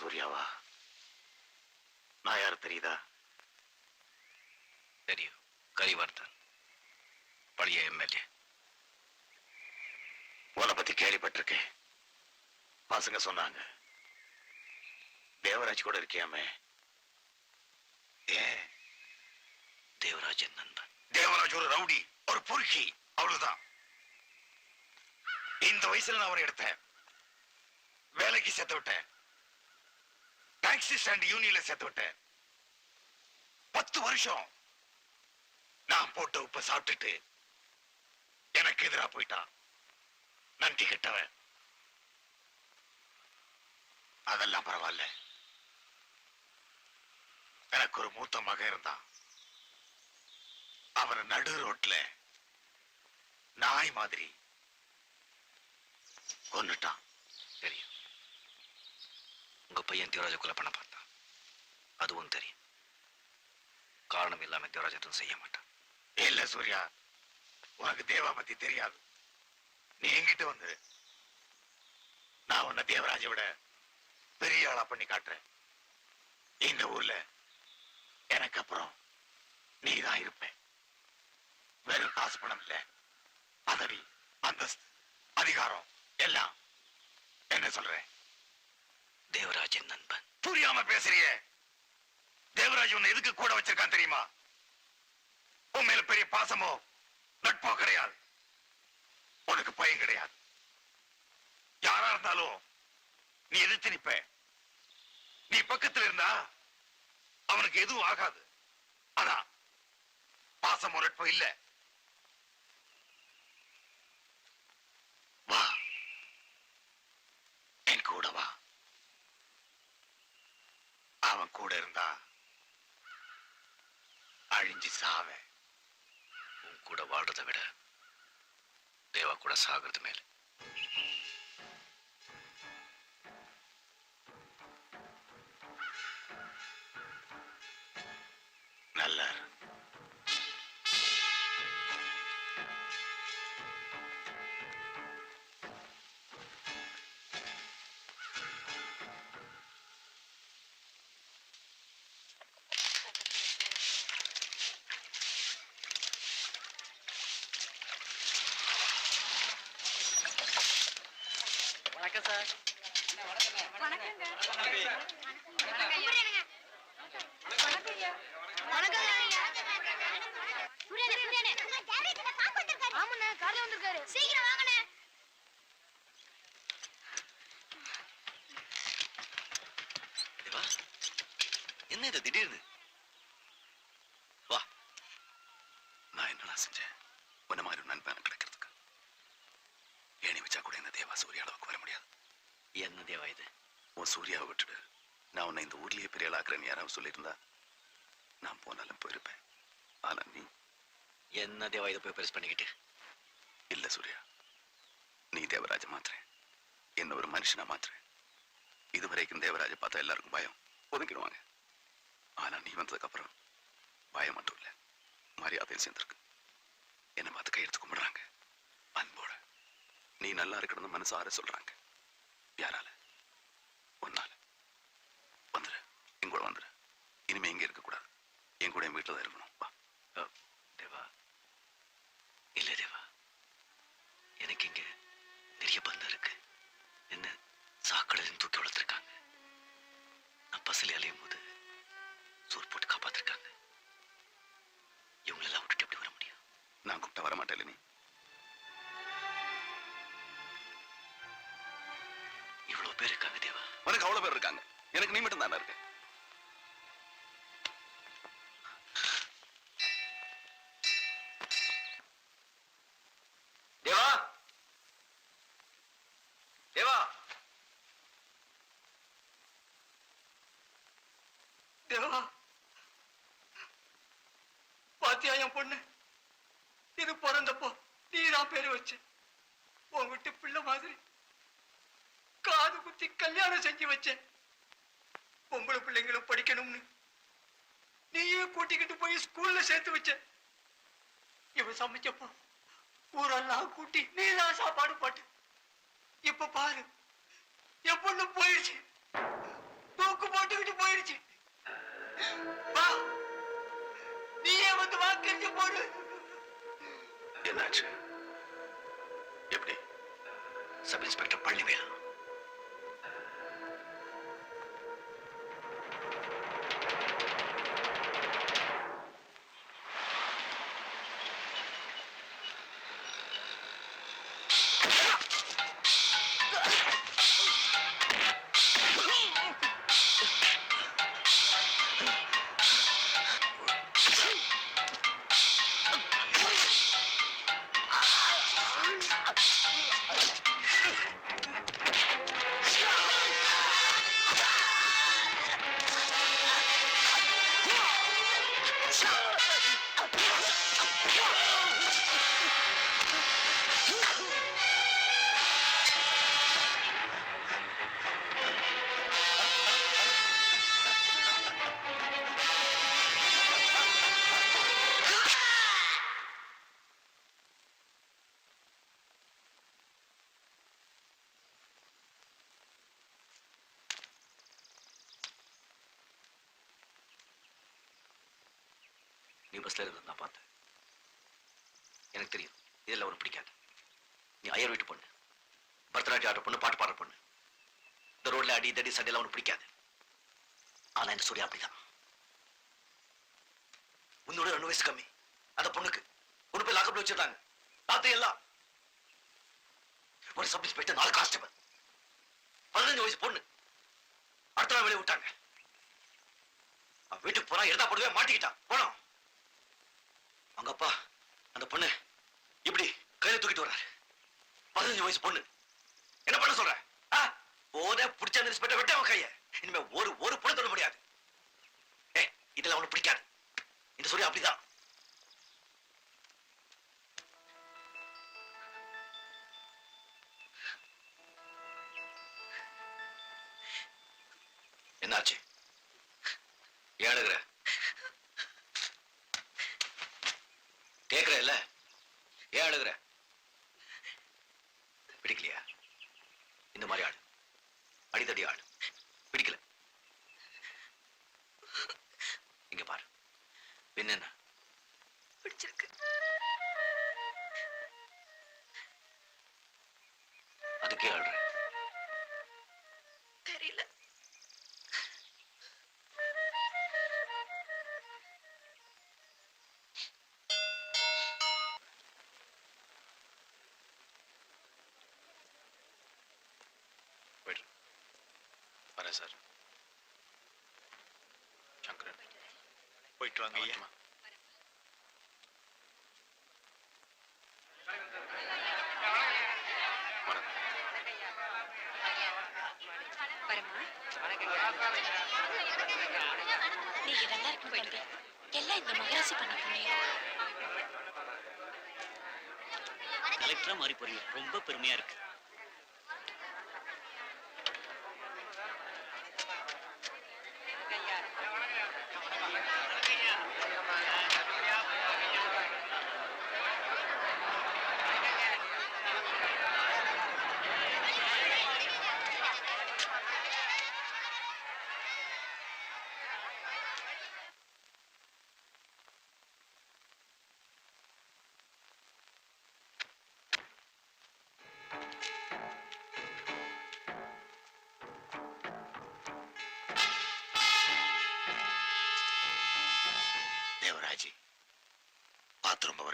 நீதான் சூர்யாவா? நான் யாரு தெரியுதா? தெரியும். கரிவர்தன். பழைய எம்எல்ஏ. உன்னை பத்தி கேள்விப்பட்டிருக்கேன். பசங்க சொன்னாங்க. தேவராஜ் கூட இருக்கியாமே? ஏன்? தேவராஜன் நண்பன். தேவராஜ் ஒரு ரவுடி ஒரு பொறுக்கி அவ்வளவுதான். இந்த வயசுல நான் அவரை எடுத்தேன். வேலைக்கு சேர்த்து விட்டேன். டாக்ஸி ஸ்டாண்ட் யூனியன்ல சேர்த்து விட்டேன். பத்து வருஷம் நான் போட்ட உப்ப சாப்பிட்டுட்டு எனக்கு எதிரா போயிட்டான். நன்றி கெட்டவன். அதெல்லாம் பரவாயில்ல. எனக்கு ஒரு மூத்த மகன் இருந்தான். அவனை நடு ரோட்ல நாய் மாதிரி கொண்டுட்டான் தெரியும். உங்க பையன் தேவராஜ கொலை பண்ண பார்த்தான். அதுவும் தெரியும். காரணம் இல்லாம தேவராஜ் எதுவும் செய்ய மாட்டான். இல்லை சூர்யா உனக்கு தேவா பத்தி தெரியாது. நீ எங்கிட்ட வந்து நான் உன்னை தேவராஜை விட பெரிய ஆளா பண்ணி காட்டுறேன். இந்த ஊர்ல எனக்கு அப்புறம் நீ தான் இருப்ப வெறும் காசு பணம் இல்ல பதவி அந்தஸ்து அதிகாரம் எல்லாம். என்ன சொல்றேன்? தேவராஜன் நண்பன். புரியாம பேசுறிய. தேவராஜ் உன்னை எதுக்கு கூட வச்சிருக்கான் தெரியுமா? உன் மேல பெரிய பாசமோ நட்போ கிடையாது. உனக்கு பயம் கிடையாது. யாரா இருந்தாலும் நீ எதிர்த்து நிப்ப. நீ பக்கத்துல இருந்தா அவனுக்கு எதுவும் ஆகாது. ஆனா பாசமோ நட்போ இல்ல. வா. என் கூட வா. அவன் கூட இருந்தா அழிஞ்சு சாவேன். உன் கூட வாழ்றதை விட தேவா கூட சாகிறது மேலே. வணக்கம் சார் வணக்கங்க கார்ல வந்திருக்காரு. சீக்கிரம் வாங்கண்ணே. என்ன இது திடீர்னு வா நான் என்னடா செஞ்சேன் உன்ன மாதிரி ஒரு நண்பன் கிடைக்கிறதுக்கு ஏணி வச்சா கூட இந்த தேவா சூர்யா அளவுக்கு வர முடியாது என்ன தேவா இது உன் சூர்யாவை விட்டுடு நான் உன்னை இந்த ஆளாக்குறேன்னு யாராவது சொல்லியிருந்தா? நான் போனாலும் போயிருப்பேன். ஆனா நீ? என்ன தேவா இதை போய் பெருசு பண்ணிக்கிட்டு? இல்ல சூர்யா. நீ தேவராஜ மாத்துறேன் என்ன ஒரு மனுஷனா மாத்துறேன் இதுவரைக்கும் தேவராஜ பார்த்தா எல்லாருக்கும் பயம். ஒதுக்கிடுவாங்க. ஆனா நீ வந்ததுக்கு அப்புறம் பயம் மட்டும் இல்ல. மரியாதையும் சேர்ந்திருக்கு. என்ன பார்த்து கையெடுத்து கும்பிடுறாங்க. அன்போட. நீ நல்லா இருக்கணும்னு மனசார சொல்றாங்க. யாரால? வந்துரு என் கூட வந்துரு. இனிமே எங்க இருக்க கூடாது. என் கூட என் வீட்டுல தான் இருக்கணும். வா. தேவா. இல்ல தேவா. எனக்கு இங்க நிறைய பந்தம் இருக்கு. என்ன சாக்கடையில தூக்கி வளர்த்துருக்காங்க. நான் பசில அலையும் போது சோறு போட்டு காப்பாத்திருக்காங்க. இவங்களெல்லாம் விட்டுட்டு எப்படி வர முடியும்? நான் கூப்பிட்டா வர மாட்டேன் நீ இவ்வளவு பேர் இருக்காங்க தேவா. உனக்கு அவ்வளவு பேர் இருக்காங்க. எனக்கு நீ மட்டும் தானே இருக்க. தேவா பாத்தியா என் பொண்ணு? இது பிறந்தப்போ நீதான் பேரு வச்ச. உன் விட்டு பிள்ளை மாதிரி காது குத்தி கல்யாணம் செஞ்சு வச்சேன் பொம்பளை பிள்ளைங்களும் படிக்கணும்னு நீயே கூட்டிக்கிட்டு போய் ஸ்கூல்ல சேர்த்து வச்ச. இவன் சமைச்சப்போ ஊரெல்லாம் கூட்டி நீதான் சாப்பாடு பாட்டு. இப்ப பாரு என் பொண்ணு போயிடுச்சு. தூக்கு போட்டுக்கிட்டு போயிருச்சு. நீயே வந்து வாக்கறிஞ்சு போடு. என்னாச்சு? எப்படி? சப் இன்ஸ்பெக்டர் பள்ளிவேல் நீ பஸ்ல இருந்தது நான் பார்த்தேன். எனக்கு தெரியும். இதெல்லாம் உனக்கு பிடிக்காது. நீ அயர் வீட்டு பொண்ணு. பரதநாட்டியம் ஆடுற பொண்ணு பாட்டு பாடுற பொண்ணு. இந்த ரோட்ல அடி தடி சண்டையெல்லாம் உனக்கு பிடிக்காது. ஆனா இந்த சூர்யா அப்படிதான். உன்னோட ரெண்டு வயசு கம்மி. அந்த பொண்ணுக்கு ஒண்ணு போய் லாக்கப்ல வச்சிருந்தாங்க ராத்திரி எல்லாம். ஒரு சப் இன்ஸ்பெக்டர் நாலு கான்ஸ்டபிள் பதினஞ்சு வயசு பொண்ணு. அடுத்த நாள் வெளியே விட்டாங்க. வீட்டுக்கு போனா இருந்தா போடுவே மாட்டிக்கிட்டான். போனோம் அவங்க அப்பா அந்த பொண்ணு. இப்படி கையில தூக்கிட்டு வர்றாரு. பதினஞ்சு வயசு பொண்ணு. என்ன பண்ண சொல்ற? ஆ? போதே பிடிச்ச அந்த இன்ஸ்பெக்டர் விட்டு அவன் கைய. இனிமே ஒரு ஒரு பொண்ணு தொட முடியாது. ஏ இதெல்லாம் அவனுக்கு பிடிக்காது. இந்த சொல்லி அப்படிதான். வரேன் சார். சங்கரன். போயிட்டு வாங்க ஐயா. நீங்க நல்லா எல்லாம் இந்த மகராசி பண்ண புண்ணியம் கலெக்டரா மாறி போறீங்க. ரொம்ப பெருமையா இருக்கு.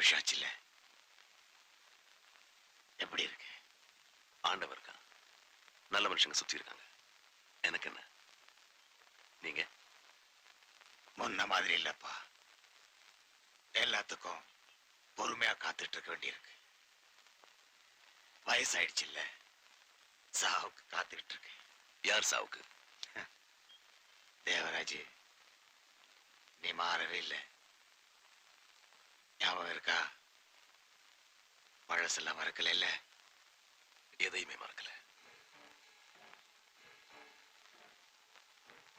வருஷம் ஆச்சுல்ல எப்படி இருக்கு? ஆண்டவர் இருக்கான் நல்ல மனுஷங்க சுத்தி இருக்காங்க. எனக்கு என்ன? நீங்க? முன்ன மாதிரி இல்லப்பா. எல்லாத்துக்கும் பொறுமையா காத்துட்டு இருக்க வேண்டியிருக்கு. வயசாயிடுச்சு இல்ல சாவுக்கு காத்துக்கிட்டு இருக்கு யார் சாவுக்கு? தேவராஜ் நீ மாறவே இல்லை. ஞாபகம் இருக்கா? பழசெல்லாம் மறக்கல இல்ல எதையுமே மறக்கல.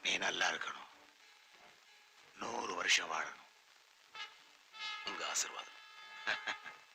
நீ நல்லா இருக்கணும். நூறு வருஷம் வாழணும். உங்க ஆசீர்வாதம்.